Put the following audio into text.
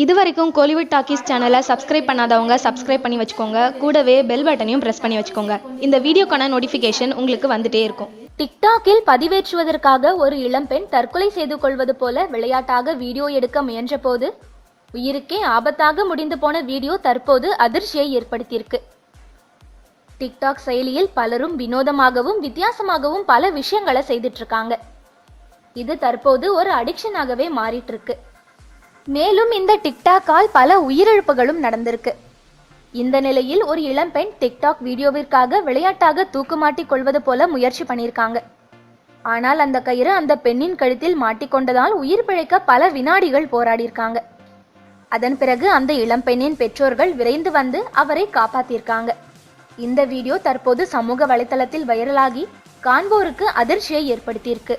இது வரைக்கும் கோலிவுட் டாக்கீஸ் சேனலை சப்ஸ்கிரைப் பண்ணாதவங்க சப்ஸ்கிரைப் பண்ணி வச்சுக்கோங்க. கூடவே பெல் பட்டனையும் ப்ரெஸ் பண்ணி வச்சுக்கோங்க. இந்த வீடியோக்கான நோட்டிஃபிகேஷன் உங்களுக்கு வந்துட்டே இருக்கும். டிக்டாக்கில் பதிவேற்றுவதற்காக ஒரு இளம்பெண் தற்கொலை செய்து கொள்வது போல விளையாட்டாக வீடியோ எடுக்க முயன்றபோது உயிருக்கே ஆபத்தாக முடிந்து போன வீடியோ தற்போது அதிர்ச்சியை ஏற்படுத்தியிருக்கு. டிக்டாக் செயலியில் பலரும் வினோதமாகவும் வித்தியாசமாகவும் பல விஷயங்களை செய்துட்டு இருக்காங்க. இது தற்போது ஒரு அடிக்ஷனாகவே மாறிட்டு இருக்கு. மேலும் இந்த டிக்டாக்கால் பல உயிரிழப்புகளும் நடந்திருக்கு. இந்த நிலையில் ஒரு இளம்பெண் டிக்டாக் வீடியோவிற்காக விளையாட்டாக தூக்குமாட்டிக் கொள்வது போல முயற்சி பண்ணியிருக்காங்க. ஆனால் அந்த கயிறு அந்த பெண்ணின் கழுத்தில் மாட்டிக்கொண்டதால் உயிர் பிழைக்க பல வினாடிகள் போராடியிருக்காங்க. அதன் பிறகு அந்த இளம்பெண்ணின் பெற்றோர்கள் விரைந்து வந்து அவரை காப்பாத்தியிருக்காங்க. இந்த வீடியோ தற்போது சமூக வலைத்தளத்தில் வைரலாகி காண்போருக்கு அதிர்ச்சியை ஏற்படுத்தியிருக்கு.